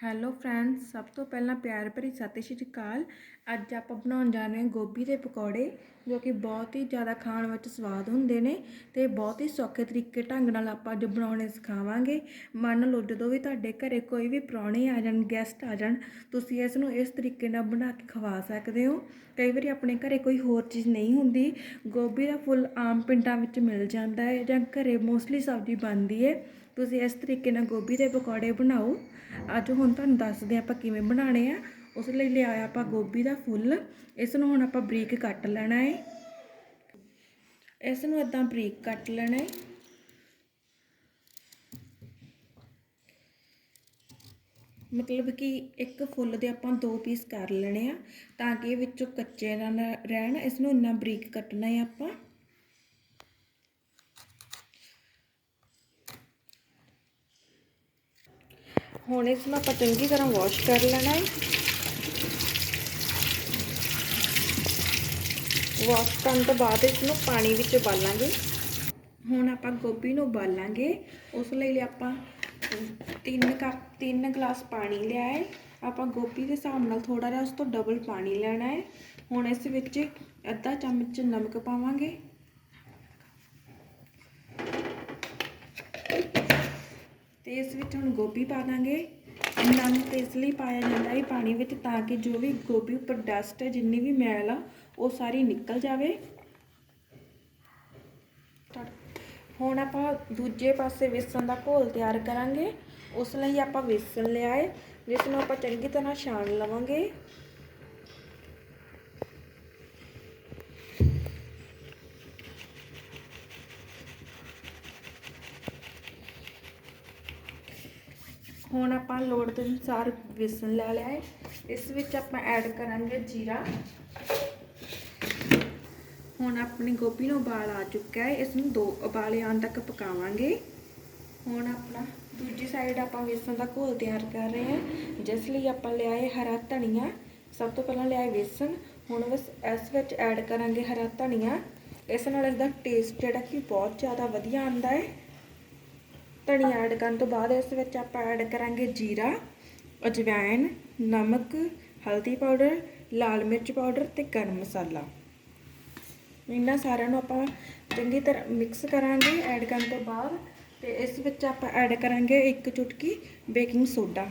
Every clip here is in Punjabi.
ਹੈਲੋ ਫਰੈਂਡਸ ਸਭ ਤੋਂ ਪਹਿਲਾਂ ਪਿਆਰ ਭਰੀ ਸਤਿ ਸ਼੍ਰੀ ਅਕਾਲ। ਅੱਜ ਆਪਾਂ ਬਣਾਉਣ ਜਾ ਰਹੇ ਹਾਂ ਗੋਭੀ ਦੇ ਪਕੌੜੇ, ਜੋ ਕਿ ਬਹੁਤ ਹੀ ਜ਼ਿਆਦਾ ਖਾਣ ਵਿੱਚ ਸਵਾਦ ਹੁੰਦੇ ਨੇ ਤੇ ਬਹੁਤ ਹੀ ਸੌਖੇ ਤਰੀਕੇ ਢੰਗ ਨਾਲ ਆਪਾਂ ਅੱਜ ਬਣਾਉਣੇ ਸਿਖਾਵਾਂਗੇ। ਮੰਨ ਲਓ ਜਦੋਂ ਵੀ ਤੁਹਾਡੇ ਘਰੇ ਕੋਈ ਵੀ ਪ੍ਰਾਹੁਣੇ ਆ ਜਾਣ ਗੈਸਟ ਆ ਜਾਣ, ਤੁਸੀਂ ਇਸ ਨੂੰ ਇਸ ਤਰੀਕੇ ਨਾਲ ਬਣਾ ਕੇ ਖਵਾ ਸਕਦੇ ਹੋ। ਕਈ ਵਾਰੀ ਆਪਣੇ ਘਰੇ ਕੋਈ ਹੋਰ ਚੀਜ਼ ਨਹੀਂ ਹੁੰਦੀ, ਗੋਭੀ ਦਾ ਫੁੱਲ ਆਮ ਪਿੰਡਾਂ ਵਿੱਚ ਮਿਲ ਜਾਂਦਾ ਹੈ ਜਾਂ ਘਰੇ ਮੋਸਟਲੀ ਸਬਜ਼ੀ ਬਣਦੀ ਹੈ। ਤੁਸੀਂ ਇਸ ਤਰੀਕੇ ਨਾਲ ਗੋਭੀ ਦੇ ਪਕੌੜੇ ਬਣਾਓ। ਅੱਜ ਹੁਣ ਤੁਹਾਨੂੰ ਦੱਸਦੇ ਆਪਾਂ ਕਿਵੇਂ ਬਣਾਉਣੇ ਆ। ਉਸ ਲਈ ਲਿਆਇਆ ਆਪਾਂ ਗੋਭੀ ਦਾ ਫੁੱਲ। ਇਸ ਨੂੰ ਹੁਣ ਆਪਾਂ ਬਰੀਕ ਕੱਟ ਲੈਣਾ ਹੈ ਇਸ ਨੂੰ ਇਦਾਂ ਬਰੀਕ ਕੱਟ ਲੈਣਾ ਹੈ ਮਤਲਬ ਕਿ ਇੱਕ ਫੁੱਲ ਦੇ ਆਪਾਂ ਦੋ ਪੀਸ ਕਰ ਲੈਣੇ ਆ ਤਾਂ ਕਿ ਵਿੱਚੋਂ ਕੱਚੇ ਨਾ ਨਾ ਰਹਿਣ। ਇਸ ਨੂੰ ਇੰਨਾ ਬਰੀਕ ਕੱਟਣਾ ਹੈ ਆਪਾਂ। ਹੁਣ ਇਸ ਨੂੰ ਆਪਾਂ ਚੰਗੀ ਤਰ੍ਹਾਂ ਵਾਸ਼ ਕਰ ਲੈਣਾ ਹੈ। ਵਾਸ਼ ਕਰਨ ਤੋਂ ਬਾਅਦ ਇਸ ਨੂੰ ਪਾਣੀ ਵਿੱਚ ਉਬਾਲਾਂਗੇ। ਹੁਣ ਆਪਾਂ ਗੋਭੀ ਨੂੰ ਉਬਾਲਾਂਗੇ। ਉਸ ਲਈ ਆਪਾਂ 3 ਕੱਪ 3 ਗਲਾਸ ਪਾਣੀ ਲਿਆ ਹੈ। ਆਪਾਂ ਗੋਭੀ ਦੇ ਹਿਸਾਬ ਨਾਲ ਥੋੜਾ ਜਿਹਾ ਉਸ ਤੋਂ ਡਬਲ ਪਾਣੀ ਲੈਣਾ ਹੈ। ਹੁਣ ਇਸ ਵਿੱਚ ਅੱਧਾ ਚਮਚ ਨਮਕ ਪਾਵਾਂਗੇ। ਤੇ ਇਸ ਵਿੱਚ ਹੁਣ ਗੋਭੀ ਪਾ ਦਾਂਗੇ। ਨਮਕ ਇਸ ਲਈ ਪਾਇਆ ਜਾਂਦਾ ਹੈ ਪਾਣੀ ਵਿੱਚ ਤਾਂ ਕਿ ਜੋ ਵੀ ਗੋਭੀ ਉੱਪਰ ਡਸਟ ਹੈ, ਜਿੰਨੀ ਵੀ ਮੈਲ ਆ, ਉਹ ਸਾਰੀ ਨਿਕਲ ਜਾਵੇ। ਹੁਣ ਆਪਾਂ ਦੂਜੇ ਪਾਸੇ ਵੇਸਣ ਦਾ ਘੋਲ ਤਿਆਰ ਕਰਾਂਗੇ। ਉਸ ਲਈ ਆਪਾਂ ਵੇਸਣ ਲਿਆ ਹੈ ਜਿਸ ਨੂੰ ਆਪਾਂ ਚੰਗੀ ਤਰ੍ਹਾਂ ਛਾਣ ਲਵਾਂਗੇ। ਹੁਣ ਆਪਾਂ ਲੋੜ ਦੇ ਅਨੁਸਾਰ ਵੇਸਣ ਲੈ ਲਿਆ ਹੈ। ਇਸ ਵਿੱਚ ਆਪਾਂ ਐਡ ਕਰਾਂਗੇ ਜੀਰਾ। ਹੁਣ ਆਪਣੀ ਗੋਭੀ ਨੂੰ ਉਬਾਲ ਆ ਚੁੱਕਾ ਹੈ। ਇਸ ਨੂੰ ਦੋ ਉਬਾਲੇ ਆਉਣ ਤੱਕ ਪਕਾਵਾਂਗੇ। ਹੁਣ ਆਪਣਾ ਦੂਜੀ ਸਾਈਡ ਆਪਾਂ ਵੇਸਣ ਦਾ ਘੋਲ ਤਿਆਰ ਕਰ ਰਹੇ ਹਾਂ। ਜਿਸ ਲਈ ਆਪਾਂ ਲਿਆ ਹੈ ਹਰਾ ਧਨੀਆ। ਸਭ ਤੋਂ ਪਹਿਲਾਂ ਲਿਆ ਹੈ ਵੇਸਣ। ਹੁਣ ਬਸ ਇਸ ਵਿੱਚ ਐਡ ਕਰਾਂਗੇ ਹਰਾ ਧਨੀਆ। ਇਸ ਨਾਲ ਇਸ ਦਾ ਟੇਸਟ ਜਿਹੜਾ ਕਿ ਬਹੁਤ ਜ਼ਿਆਦਾ ਵਧੀਆ ਆਉਂਦਾ ਹੈ। ਧਨੀਆ ਐਡ ਕਰਨ ਤੋਂ ਬਾਅਦ ਇਸ ਵਿੱਚ ਆਪਾਂ ਐਡ ਕਰਾਂਗੇ ਜੀਰਾ ਅਜਵਾਇਣ ਨਮਕ, ਹਲਦੀ ਪਾਊਡਰ ਲਾਲ ਮਿਰਚ ਪਾਊਡਰ ਤੇ ਗਰਮ ਮਸਾਲਾ। ਇਹਨਾਂ ਸਾਰਿਆਂ ਨੂੰ ਆਪਾਂ ਚੰਗੀ ਤਰ੍ਹਾਂ ਮਿਕਸ ਕਰਾਂਗੇ ਐਡ ਕਰਨ ਤੋਂ ਬਾਅਦ ਤੇ ਇਸ ਵਿੱਚ ਆਪਾਂ ਐਡ ਕਰਾਂਗੇ ਇੱਕ ਚੁਟਕੀ ਬੇਕਿੰਗ ਸੋਡਾ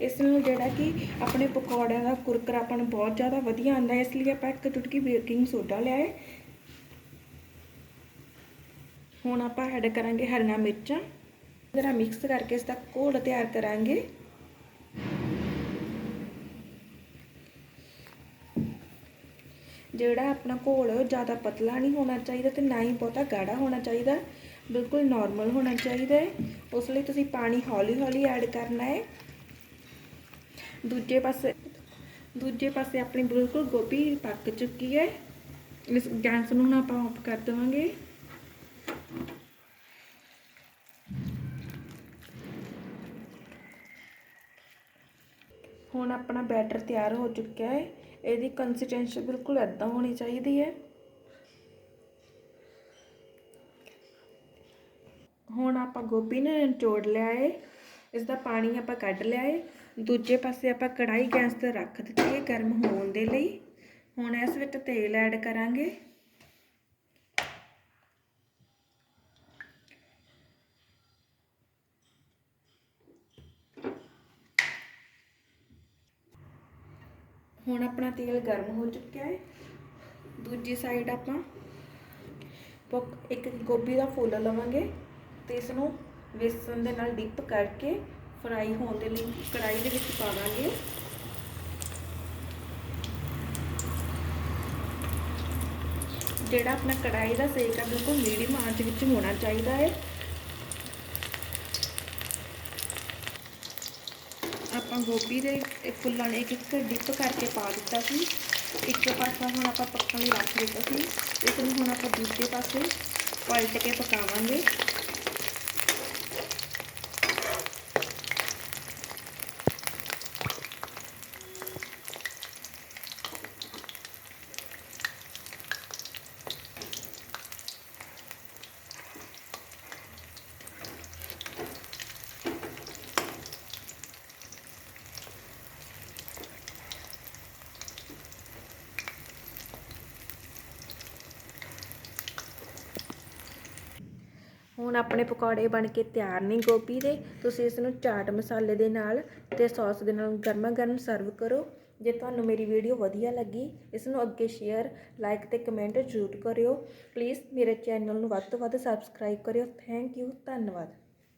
ਇਸ ਨੂੰ ਜਿਹੜਾ ਕਿ ਆਪਣੇ ਪਕੌੜਿਆਂ ਦਾ ਕੁਰਕਰਾਪਣ ਬਹੁਤ ਜ਼ਿਆਦਾ ਵਧੀਆ ਆਉਂਦਾ ਹੈ, ਇਸ ਲਈ ਆਪਾਂ ਇੱਕ ਚੁਟਕੀ ਬੇਕਿੰਗ ਸੋਡਾ ਲਿਆ ਹੈ ਹੁਣ ਆਪਾਂ ਐਡ ਕਰਾਂਗੇ ਹਰੀਆਂ ਮਿਰਚਾਂ। ਜਰਾ ਮਿਕਸ ਕਰਕੇ ਇਸ ਦਾ ਘੋਲ ਤਿਆਰ ਕਰਾਂਗੇ। ਜਿਹੜਾ ਆਪਣਾ ਘੋਲ ਜ਼ਿਆਦਾ ਪਤਲਾ ਨਹੀਂ ਹੋਣਾ ਚਾਹੀਦਾ ਤੇ ਨਾ ਹੀ ਬਹੁਤਾ ਗਾੜਾ ਹੋਣਾ ਚਾਹੀਦਾ, ਬਿਲਕੁਲ ਨਾਰਮਲ ਹੋਣਾ ਚਾਹੀਦਾ ਹੈ। ਉਸ ਲਈ ਤੁਸੀਂ ਪਾਣੀ ਹੌਲੀ ਹੌਲੀ ਐਡ ਕਰਨਾ ਹੈ। ਦੂਜੇ ਪਾਸੇ ਦੂਜੇ ਪਾਸੇ ਆਪਣੀ ਬਿਲਕੁਲ ਗੋਭੀ ਪੱਕ ਚੁੱਕੀ ਹੈ। ਇਸ ਗੈਸ ਨੂੰ ਹੁਣ ਆਪਾਂ ਆਫ ਕਰ ਦੇਵਾਂਗੇ। ਹੁਣ ਆਪਣਾ ਬੈਟਰ ਤਿਆਰ ਹੋ ਚੁੱਕਿਆ ਹੈ। ਇਹਦੀ ਕੰਸਿਸਟੈਂਸੀ ਬਿਲਕੁਲ ਐਦਾਂ ਹੋਣੀ ਚਾਹੀਦੀ ਹੈ। ਹੁਣ ਆਪਾਂ ਗੋਭੀ ਨੇ ਨਿਚੋੜ ਲਿਆ ਹੈ। ਇਸ ਦਾ ਪਾਣੀ ਆਪਾਂ ਕੱਢ ਲਿਆ ਹੈ ਦੂਜੇ ਪਾਸੇ ਆਪਾਂ ਕੜਾਈ ਗੈਸ ਤੇ ਰੱਖ ਦਿੱਤੀ ਹੈ ਗਰਮ ਹੋਣ ਦੇ ਲਈ। ਹੁਣ ਇਸ ਵਿੱਚ ਤੇਲ ਐਡ ਕਰਾਂਗੇ। ਹੁਣ ਆਪਣਾ ਤੇਲ ਗਰਮ ਹੋ ਚੁੱਕਿਆ ਹੈ ਦੂਜੀ ਸਾਈਡ ਆਪਾਂ ਇੱਕ ਗੋਭੀ ਦਾ ਫੁੱਲ ਲਵਾਂਗੇ ਤੇ ਇਸ ਨੂੰ ਵੇਸਣ ਦੇ ਨਾਲ ਡਿਪ ਕਰਕੇ ਫਰਾਈ ਹੋਣ ਦੇ ਲਈ ਕੜਾਈ ਦੇ ਵਿੱਚ ਪਾਵਾਂਗੇ ਜਿਹੜਾ ਆਪਣਾ ਕੜਾਈ ਦਾ ਸੇਕ ਹੈ ਬਿਲਕੁਲ ਮੀਡੀਅਮ ਆਂਚ ਵਿੱਚ ਹੋਣਾ ਚਾਹੀਦਾ ਹੈ। ਆਪਾਂ ਗੋਭੀ ਦੇ ਫੁੱਲਾਂ ਨੇ ਇੱਕ ਇੱਕ ਡਿਪ ਕਰਕੇ ਪਾ ਦਿੱਤਾ ਸੀ। ਇੱਕ ਪਾਸਾ ਹੁਣ ਆਪਾਂ ਪੱਕਣ ਲਈ ਰੱਖ ਦਿੱਤਾ ਸੀ। ਇਸ ਨੂੰ ਹੁਣ ਆਪਾਂ ਦੂਜੇ ਪਾਸੇ ਪਲਟ ਕੇ ਪਕਾਵਾਂਗੇ। ਹੁਣ ਆਪਣੇ ਪਕੌੜੇ ਬਣ ਕੇ ਤਿਆਰ ਨੇ ਗੋਭੀ ਦੇ। ਤੁਸੀਂ ਇਸ ਨੂੰ ਚਾਟ ਮਸਾਲੇ ਦੇ ਨਾਲ ਤੇ ਸੌਸ ਦੇ ਨਾਲ ਗਰਮਾ ਗਰਮ ਸਰਵ ਕਰੋ। ਜੇ ਤੁਹਾਨੂੰ ਮੇਰੀ ਵੀਡੀਓ ਵਧੀਆ ਲੱਗੀ ਇਸ ਨੂੰ ਅੱਗੇ ਸ਼ੇਅਰ ਲਾਈਕ ਤੇ ਕਮੈਂਟ ਜ਼ਰੂਰ ਕਰਿਓ। ਪਲੀਜ਼ ਮੇਰੇ ਚੈਨਲ ਨੂੰ ਵੱਧ ਤੋਂ ਵੱਧ ਸਬਸਕ੍ਰਾਈਬ ਕਰਿਓ। ਥੈਂਕ ਯੂ ਧੰਨਵਾਦ।